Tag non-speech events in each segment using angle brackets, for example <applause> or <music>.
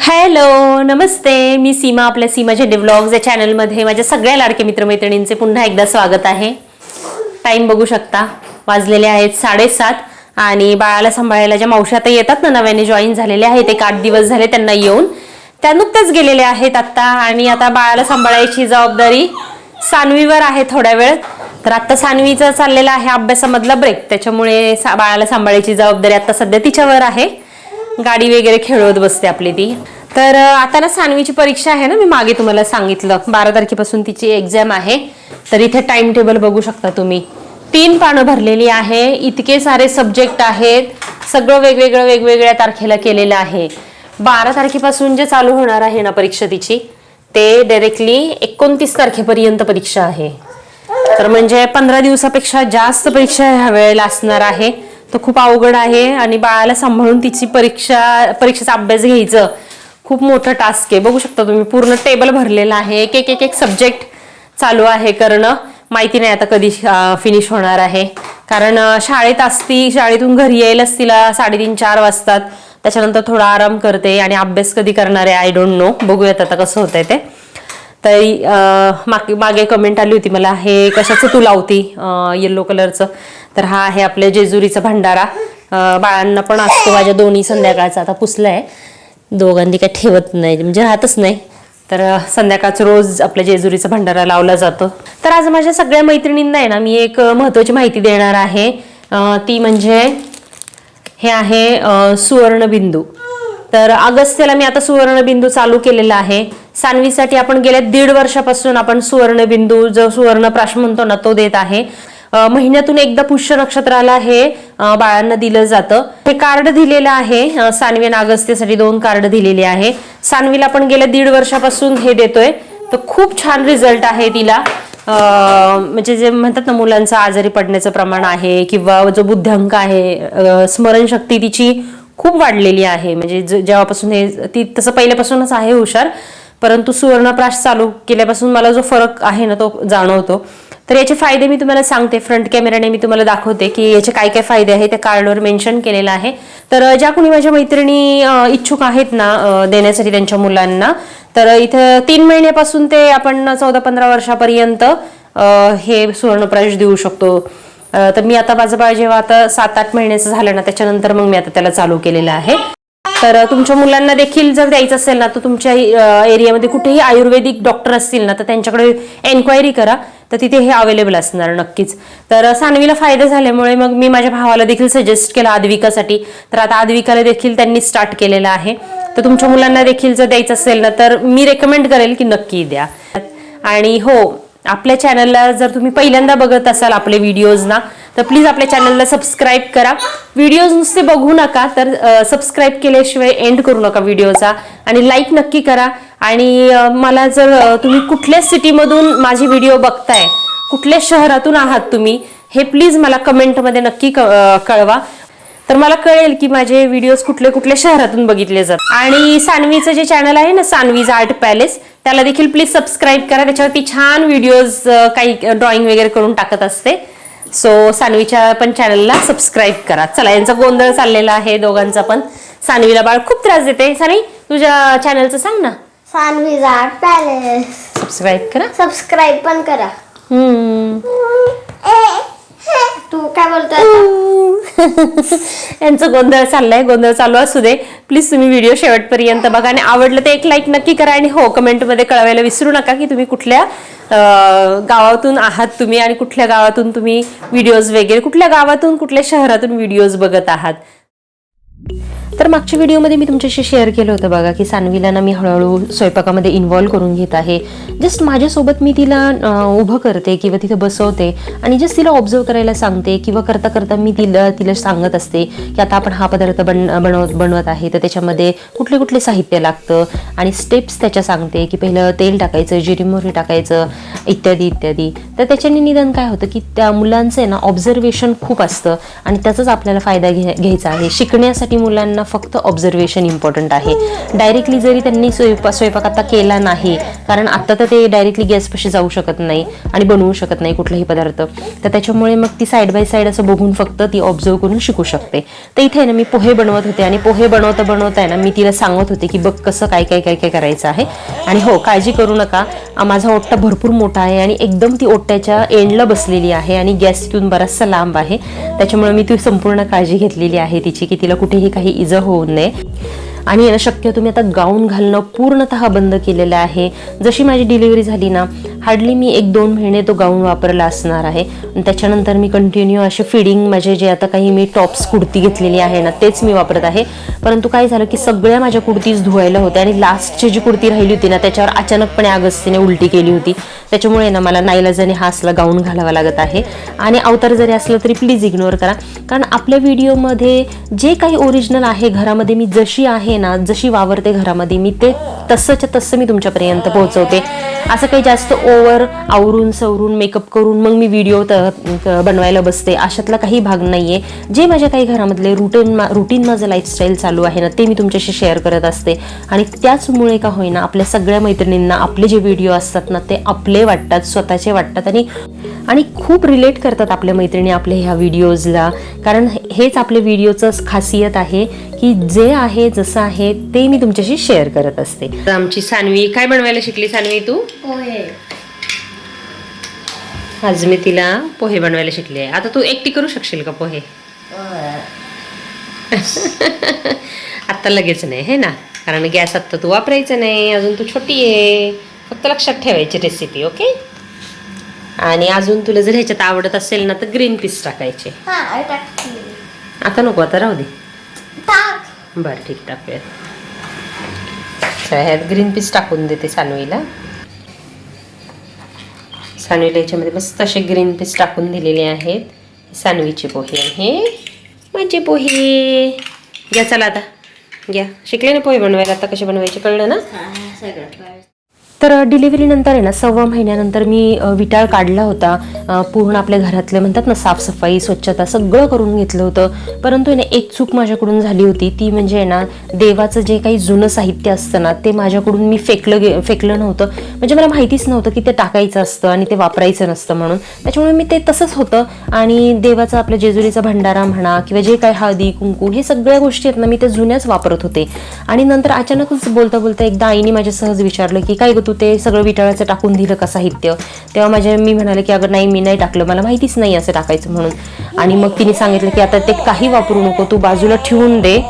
Hello नमस्ते. मी सीमा आपल्या सीमा झेंडे vlogs या चॅनलमध्ये माझ्या सगळ्या लाडके मित्रमैत्रिणींचे पुन्हा एकदा स्वागत आहे. टाईम बघू शकता वाजलेले आहेत साडेसात आणि बाळाला सांभाळायला ज्या मावशी आता येतात ना नव्याने जॉईन झालेले आहेत एक आठ दिवस झाले त्यांना येऊन त्या नुकत्याच गेलेल्या आहेत आत्ता आणि आता बाळाला सांभाळायची जबाबदारी सानवीवर आहे थोड्या वेळ. तर आत्ता सानवीचा चाललेला आहे अभ्यासामधला ब्रेक त्याच्यामुळे सा- बाळाला सांभाळायची जबाबदारी आता सध्या तिच्यावर आहे. गाडी वगैरे खेळवत बसते आपली ती. तर आता ना सानवीची परीक्षा आहे ना मी मागे तुम्हाला सांगितलं. बारा तारखेपासून तिची एक्झाम आहे. तर इथे टाइम टेबल बघू शकता तुम्ही. तीन पानं भरलेली आहे. इतके सारे सब्जेक्ट आहेत. सगळं वेगवेगळं वेगवेगळ्या तारखेला केलेलं आहे. बारा तारखेपासून जे चालू होणार आहे ना परीक्षा तिची ते डायरेक्टली एकोणतीस तारखेपर्यंत परीक्षा आहे. तर म्हणजे पंधरा दिवसापेक्षा जास्त परीक्षा ह्या वेळेला असणार आहे. तर खूप अवघड आहे आणि बाळाला सांभाळून तिची परीक्षा परीक्षेचा अभ्यास घ्यायचं खूप मोठं टास्क आहे. बघू शकता तुम्ही पूर्ण टेबल भरलेलं आहे. एक एक एक एक सब्जेक्ट चालू आहे करणं. माहिती नाही आता कधी फिनिश होणार आहे. कारण शाळेत असती शाळेतून घरी यायलाच तिला साडेतीन चार वाजतात. त्याच्यानंतर थोडा आराम करते आणि अभ्यास कधी करणार आहे आय डोंट नो बघूयात आता कसं होतंय ते. तरी मागे मागे कमेंट आली होती मला हे कशाचं तू लावती येल्लो कलरचं तर हा आहे आपल्या जेजुरीचा भंडारा. बाळांना पण असतो माझ्या दोन्ही संध्याकाळचा आता पुसलाय. दोघांनी काही ठेवत नाही म्हणजे राहतच नाही. तर संध्याकाळचं रोज आपल्या जेजुरीचा भंडारा लावला जातो. तर आज माझ्या सगळ्या मैत्रिणींना आहे ना मी एक महत्त्वाची माहिती देणार आहे. ती म्हणजे हे आहे सुवर्णबिंदू. तर अगस्त्यला मी आता सुवर्णबिंदू चालू केलेला आहे. सानवीसाठी आपण गेल्या दीड वर्षापासून आपण सुवर्णबिंदू जो सुवर्ण प्राश म्हणतो ना तो देत आहे. महिन्यातून एकदा पुष्य नक्षत्राला हे बाळांना दिलं जातं. हे कार्ड दिलेलं आहे. सानवी आणि अगस्त्यसाठी दोन कार्ड दिलेली आहे. सानवीला आपण गेल्या दीड वर्षापासून हे देतोय. तर खूप छान रिझल्ट आहे तिला. म्हणजे जे म्हणतात ना मुलांचं आजारी पडण्याचं प्रमाण आहे किंवा जो बुद्ध्यांक आहे स्मरणशक्ती तिची खूप वाढलेली आहे. म्हणजे ज- जेव्हापासून हे ती तसं पहिल्यापासूनच आहे हुशार परंतु सुवर्णप्राश चालू केल्यापासून मला जो फरक आहे ना तो जाणवतो. तर याचे फायदे मी तुम्हाला सांगते. फ्रंट कॅमेराने मी तुम्हाला दाखवते की याचे काय काय फायदे आहेत त्या कार्डवर मेन्शन केलेलं आहे. तर ज्या कोणी माझ्या मैत्रिणी इच्छुक आहेत ना देण्यासाठी त्यांच्या मुलांना तर इथं तीन महिन्यापासून ते आपण चौदा पंधरा वर्षापर्यंत हे सुवर्णप्राश देऊ शकतो. तर मी आता माझं बाळ जेव्हा आता सात आठ महिन्याचं झालं ना त्याच्यानंतर मग मी आता त्याला चालू केलेलं आहे. तर तुमच्या मुलांना देखील जर द्यायचं असेल ना तर तुमच्या एरियामध्ये कुठेही आयुर्वेदिक डॉक्टर असतील ना तर त्यांच्याकडे एन्क्वायरी करा. तर तिथे हे अवेलेबल असणार नक्कीच. तर सानवीला फायदा झाल्यामुळे मग मी माझ्या भावाला देखील सजेस्ट केला आदविकासाठी. तर आता आद्विकाला देखील त्यांनी स्टार्ट केलेलं आहे. तर तुमच्या मुलांना देखील जर द्यायचं असेल ना तर मी रेकमेंड करेल की नक्की द्या. आणि हो आपल्या चॅनलला जर तुम्ही पहिल्यांदा बघत असाल आपले व्हिडिओजना तर प्लीज आपल्या चॅनलला सबस्क्राईब करा. व्हिडिओज नुसते बघू नका तर सबस्क्राईब केल्याशिवाय एंड करू नका व्हिडिओचा आणि लाईक नक्की करा. आणि मला जर तुम्ही कुठल्या सिटीमधून माझे व्हिडिओ बघताय कुठल्या शहरातून आहात तुम्ही हे प्लीज मला कमेंटमध्ये नक्की कळवा. तर मला कळेल की माझे व्हिडिओज कुठले कुठल्या शहरातून बघितले जातात. आणि सानवीचं जे चॅनल आहे ना सानवीज आर्ट पॅलेस त्याला देखील प्लीज सबस्क्राईब करा. त्याच्यावरती छान व्हिडिओज काही ड्रॉइंग वगैरे करून टाकत असते. सो सानवीच्या पण चॅनलला सबस्क्राईब करा. चला यांचा गोंधळ चाललेला आहे दोघांचा पण. सानवीला बाळ खूप त्रास देते. सानवी तुझ्या चॅनलचं सांग ना. Saanvi art palace. सबस्क्राईब करा. सबस्क्राईब पण करा. हम्म. तू काय बोलतोय <laughs> यांचं गोंधळ चाललाय गोंधळ चालू असू दे. प्लीज तुम्ही व्हिडिओ शेवटपर्यंत बघा आणि आवडलं तर एक लाईक नक्की करा आणि हो कमेंटमध्ये कळवायला विसरू नका की तुम्ही कुठल्या अं, गावातून आहात तुम्ही आणि कुठल्या गावातून तुम्ही व्हिडिओज वगैरे कुठल्या गावातून कुठल्या शहरातून व्हिडिओज बघत आहात. तर मागच्या व्हिडिओमध्ये मी तुमच्याशी शेअर केलं होतं बघा की सानवीला ना मी हळूहळू स्वयंपाकामध्ये इन्व्हॉल्व करून घेत आहे. जस्ट माझ्यासोबत मी तिला उभं करते किंवा तिथं बसवते आणि जस्ट तिला ऑब्झर्व करायला सांगते किंवा करता करता मी तिला तिला सांगत असते की आता आपण हा पदार्थ बन बनव बनवत आहे. तर त्याच्यामध्ये कुठले कुठले साहित्य लागतं आणि स्टेप्स त्याच्या सांगते की पहिलं तेल टाकायचं जिरी मोहरी टाकायचं इत्यादी इत्यादी. तर त्याच्याने निदान काय होतं की त्या मुलांचं आहे ना ऑब्झर्वेशन खूप असतं आणि त्याचाच आपल्याला फायदा घ्या घ्यायचा आहे. शिकण्यासाठी मुलांना फक्त ऑब्झर्वेशन इम्पॉर्टंट आहे. डायरेक्टली जरी त्यांनी स्वयंपा स्वयंपाक आता केला नाही कारण आता तर ते डायरेक्टली गॅसपाशी जाऊ शकत नाही आणि बनवू शकत नाही कुठलाही पदार्थ. तर त्याच्यामुळे मग ती साईड बाय साईड असं बघून फक्त ती ऑब्झर्व करून शिकू शकते. तर इथे आहे ना मी पोहे बनवत होते आणि पोहे बनवता बनवता आहे ना मी तिला सांगत होते की बघ कसं काय काय काय काय करायचं आहे. आणि हो काळजी करू नका. माझा ओट्टा भरपूर मोठा आहे आणि एकदम ती ओट्ट्याच्या एंडला बसलेली आहे आणि गॅस तिथून बराचसा लांब आहे. त्याच्यामुळे मी ती संपूर्ण काळजी घेतलेली आहे तिची की तिला कुठेही काही इजा होऊ नये आणि शक्य तुम्ही आता गाऊन घालणं पूर्णतः बंद केलेलं आहे. जशी माझी डिलिव्हरी झाली ना हार्डली मी एक दोन महिने तो गाऊन वापरला असणार आहे. आणि त्याच्यानंतर मी कंटिन्यू असे फिडिंग माझे जे आता काही मी टॉप्स कुर्ती घेतलेली आहे ना तेच मी वापरत आहे. परंतु काय झालं की सगळ्या माझ्या कुर्तीज धुवायला होत्या आणि लास्टची जी कुर्ती राहिली होती ना त्याच्यावर अचानकपणे अगस्तीने उलटी केली होती. त्याच्यामुळे ना मला नाईलाजाने हा असला गाऊन घालावा लागत आहे. आणि अवतार जरी असलं तरी प्लीज इग्नोर करा. कारण आपल्या व्हिडिओमध्ये जे काही ओरिजिनल आहे घरामध्ये मी जशी आहे ना जशी वावरते घरामध्ये मी ते तसंच्या तसं मी तुमच्यापर्यंत पोहोचवते. असं काही जास्त ओव्हर आवरून सवरून मेकअप करून मग मी व्हिडिओ बनवायला बसते. अशातला काही भाग नाही आहे जे माझ्या काही घरामधले रुटीन रुटीन माझं लाईफस्टाईल चालू आहे ना ते मी तुमच्याशी शेअर करत असते. आणि त्याचमुळे का होईना आपल्या सगळ्या मैत्रिणींना आपले जे व्हिडिओ असतात ना ते आपले वाटतात स्वतःचे वाटतात. आणि आणि खूप रिलेट करतात आपल्या मैत्रिणी आपल्या ह्या व्हिडिओजला कारण हेच आपल्या व्हिडिओचं खासियत आहे की जे आहे जसं आहे ते मी तुमच्याशी शेअर करत असते. आमची सानवी काय बनवायला शिकली सानवी तू? आज मी तिला पोहे बनवायला शिकले आता तू एकटी करू शकशील का पोहे? <laughs> आत्ता लगेच नाही हे ना? कारण गॅस आत्ता तू वापरायचं नाही अजून तू छोटी आहे. फक्त लक्षात ठेवायची रेसिपी ओके आणि अजून तुला जर ह्याच्यात आवडत असेल ना तर ग्रीन पीस टाकायचे. हा आता नको आता राहू दे. बरं ठीक टाकूयात. ह्यात ग्रीन पीस टाकून देते सानवीला सानवीला याच्यामध्ये मस्त असे ग्रीन पीस टाकून दिलेले आहेत. सानवीचे पोहे आहे. माझे पोहे. घ्या चला आता. घ्या. शिकले ना पोहे बनवायला? आता कसे बनवायचे? कळलं ना? तर डिलिव्हरी नंतर आहे ना सव्वा महिन्यानंतर मी विटाळ काढला होता. पूर्ण आपल्या घरातले म्हणतात ना साफसफाई स्वच्छता सगळं करून घेतलं होतं. परंतु आहे ना एक चूक माझ्याकडून झाली होती. ती म्हणजे आहे ना देवाचं जे काही जुनं साहित्य असतं ना ते माझ्याकडून मी फेकलं गे फेकलं नव्हतं. म्हणजे मला माहितीच नव्हतं की ते टाकायचं असतं आणि ते वापरायचं नसतं म्हणून. त्याच्यामुळे मी ते तसंच होतं. आणि देवाचं आपल्या जेजुरीचा भंडारा म्हणा किंवा जे काही हळदी कुंकू हे सगळ्या गोष्टी आहेत ना मी त्या जुन्याच वापरत होते. आणि नंतर अचानकच बोलता बोलता एकदा आईने माझ्या सहज विचारलं की काय ग तू ते सगळं विटाळाचं टाकून दिलं का साहित्य. तेव्हा माझ्या मी म्हणाले की अगं नाही मी नाही टाकलं. मला माहितीच नाही असं टाकायचं म्हणून. आणि मग तिने सांगितलं की आता ते काही वापरू नको. तू बाजूला ठेवून दे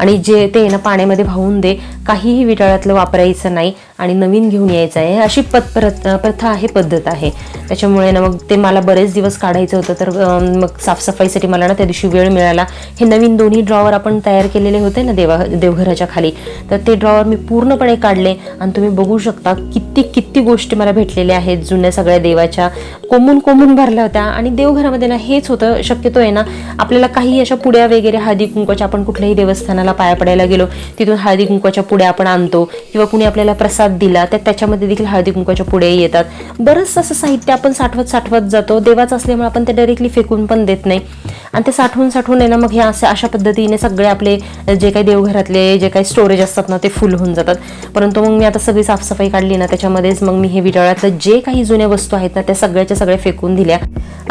आणि जे ते ना पाण्यामध्ये वाहून दे. काहीही विटाळातलं वापरायचं नाही. आणि नवीन घेऊन यायचं आहे. अशी पत प्रथ- प्रथा आहे पद्धत आहे. त्याच्यामुळे ना मग ते मला बरेच दिवस काढायचं होतं. तर मग साफसफाईसाठी मला ना त्या दिवशी वेळ मिळाला. हे नवीन दोन्ही ड्रॉवर आपण तयार केलेले होते ना देवा देवघराच्या खाली. तर ते ड्रॉवर मी पूर्णपणे काढले. आणि तुम्ही बघू शकता किती किती गोष्टी मला भेटलेल्या आहेत. जुन्या सगळ्या देवाच्या कोंबून कोंबून भरल्या होत्या. आणि देवघरामध्ये ना हेच होतं. शक्यतो आहे ना आपल्याला काही अशा पुड्या वगैरे हळदी कुंकवाच्या आपण कुठल्याही देवस्थानाला पाया पडायला गेलो तिथून हळदी कुंकवाच्या पुड्या आपण आणतो. किंवा कुणी आपल्याला प्रसाद दिला तर त्याच्यामध्ये देखील हळदी कुंकवाच्या पुढे येतात. बरंच असं साहित्य आपण साठवत साठवत जातो. देवाच असल्यामुळे आपण ते डायरेक्टली फेकून पण देत नाही. आणि ते साठवून साठवून आहे ना मग हे असे अशा पद्धतीने सगळे आपले जे काही देवघरातले जे काही स्टोरेज असतात ना ते फुल होऊन जातात. परंतु मग मी आता सगळी साफसफाई काढली ना त्याच्यामध्येच मग मी हे विटाळ्यातलं जे काही जुन्या वस्तू आहेत ना त्या सगळ्याच्या सगळ्या फेकून दिल्या.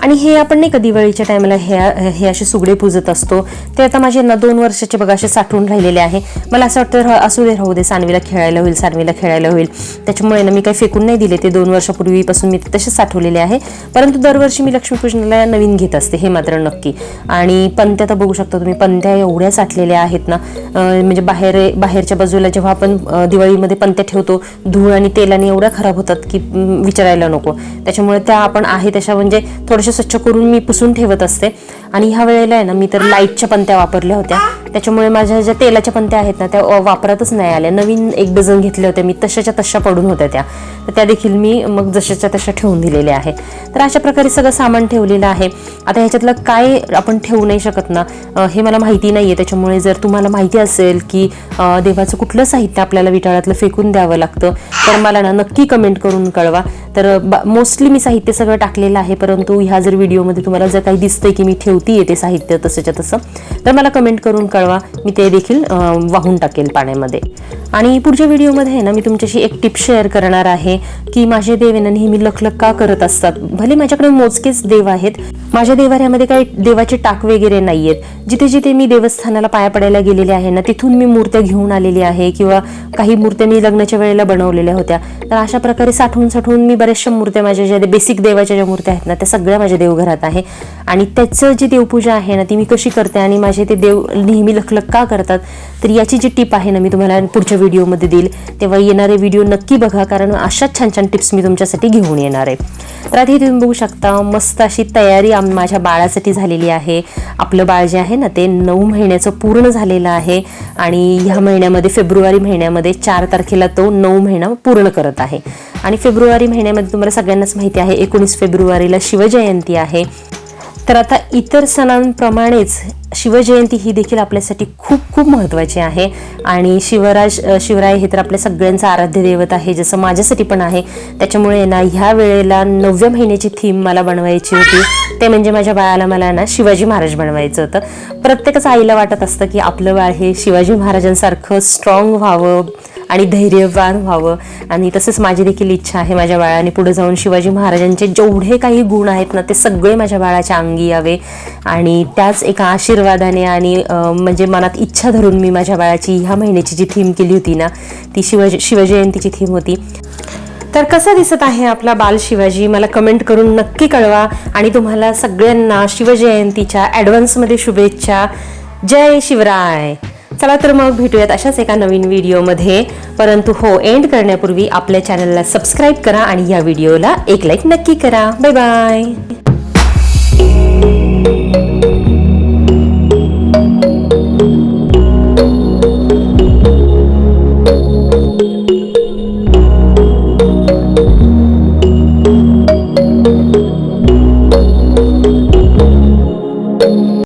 आणि हे आपण नाही का दिवाळीच्या टायमाला हे हे असे सुगडे पूजत असतो. ते आता माझे ना दोन वर्षाचे बघा असे साठवून राहिलेले आहे. मला असं वाटतं असू दे राहू दे सानवीला खेळायला होईल सानवीला खेळायला होईल. त्याच्यामुळे ना मी काही फेकून नाही दिले ते दोन वर्षापूर्वीपासून मी तसेच साठवलेले आहे. परंतु दरवर्षी मी लक्ष्मीपूजनाला नवीन घेत असते हे मात्र नक्की. आणि पंत्या तर बघू शकता तुम्ही पंत्या एवढ्या साठलेल्या आहेत ना. म्हणजे बाहेर बाहेरच्या बाजूला जेव्हा आपण दिवाळीमध्ये पंत्या ठेवतो धूळ आणि तेलाने एवढ्या खराब होतात की विचारायला नको. त्याच्यामुळे त्या आपण आहे तशा म्हणजे थोड्याशा स्वच्छ करून मी पुसून ठेवत असते. आणि ह्या वेळेला आहे ना मी तर लाईटच्या पंत्या वापरल्या होत्या. त्याच्यामुळे माझ्या ज्या तेलाच्या पंत्या आहेत ना त्या वापरातच नाही आल्या. नवीन एक डझन घेतले होते मी तशाच्या तशा पडून होत्या त्या. तर त्या देखील मी मग जशाच्या तशा ठेवून दिलेल्या आहे तर अशा प्रकारे सगळं सामान ठेवलेलं आहे. आता ह्याच्यातलं काय आपण ठेवू नाही शकत ना हे मला माहिती नाही आहे त्याच्यामुळे जर तुम्हाला माहिती असेल की देवाचं कुठलं साहित्य आपल्याला विटाळ्यातलं फेकून द्यावं लागतं तर मला ना नक्की कमेंट करून कळवा. तर मोस्टली मी साहित्य सगळं टाकलेलं आहे परंतु ह्या जर व्हिडिओमध्ये तुम्हाला जर काही दिसतंय की मी ठेवतीये ते साहित्य तसंच्या तसं तर मला कमेंट करून कळवा. कळवा मी ते देखील वाहून टाकेल पाण्यामध्ये. आणि पुढच्या व्हिडिओमध्ये आहे ना मी तुमच्याशी एक टिप शेअर करणार आहे की माझे देव आहे ना नेहमी लखलख का करत असतात? भले माझ्याकडे मोजकेच देव आहेत माझ्या देवाऱ्यामध्ये काही देवाचे टाक वगैरे नाही आहेत जिथे जिथे मी देवस्थानाला पाया पडायला गेलेले आहे ना तिथून मी मूर्त्या घेऊन आलेली आहे किंवा काही मूर्त्या मी लग्नाच्या वेळेला बनवलेल्या होत्या. तर अशा प्रकारे साठवून साठवून मी बऱ्याचशा मूर्त्या माझ्या ज्या बेसिक देवाच्या ज्या मूर्त्या आहेत ना त्या सगळ्या माझ्या देवघरात आहे. आणि त्याचं जी देवपूजा आहे ना ती मी कशी करते आणि माझे ते देव नेहमी लखलख का करतात तर याची जी टिप आहे ना मी तुम्हाला पुढच्या व्हिडिओमध्ये देईल. तेव्हा येणारे व्हिडिओ नक्की बघा कारण अशाच छान छान टिप्स मी तुमच्यासाठी घेऊन येणार आहे. तर आधी तुम्ही बघू शकता मस्त अशी तयारी आम माझ्या बाळासाठी झालेली आहे. आपलं बाळ जे आहे ना ते नऊ महिन्याचं पूर्ण झालेलं आहे आणि ह्या महिन्यामध्ये फेब्रुवारी महिन्यामध्ये चार तारखेला तो नऊ महिना पूर्ण करत आहे. आणि फेब्रुवारी महिन्यामध्ये तुम्हाला सगळ्यांनाच माहिती आहे एकोणीस फेब्रुवारीला शिवजयंती आहे. तर आता इतर सणांप्रमाणेच शिवजयंती ही देखील आपल्यासाठी खूप खूप महत्त्वाची आहे. आणि शिवराज शिवराय हे तर आपल्या सगळ्यांचं आराध्य दैवत आहे जसं माझ्यासाठी पण आहे. त्याच्यामुळे ना ह्या वेळेला नवव्या महिन्याची थीम मला बनवायची होती. ते म्हणजे माझ्या बाळाला मला ना शिवाजी महाराज बनवायचं होतं. प्रत्येकच आईला वाटत असतं की आपलं बाळ हे शिवाजी महाराजांसारखं स्ट्रॉंग व्हावं. आणि धैर्यवान व्हावं. आणि तसंच माझी देखील इच्छा आहे माझ्या बाळाने पुढे जाऊन शिवाजी महाराजांचे जेवढे काही गुण आहेत ना ते सगळे माझ्या बाळाच्या अंगी यावे. आणि त्याच एका आशीर्वादाने आणि म्हणजे मनात इच्छा धरून मी माझ्या बाळाची ह्या महिन्याची जी थीम केली होती ना ती शिवज शिवजयंतीची थीम होती. तर कसा दिसत आहे आपला बाल शिवाजी? मला कमेंट करून नक्की कळवा. आणि तुम्हाला सगळ्यांना शिवजयंतीच्या ॲडव्हान्समध्ये शुभेच्छा. जय शिवराय. चला तर मग भेटूयात अशाच एका नवीन व्हिडिओमध्ये. परंतु हो एंड करण्यापूर्वी आपल्या चॅनलला सबस्क्राईब करा आणि या व्हिडिओला एक लाईक नक्की करा. Bye bye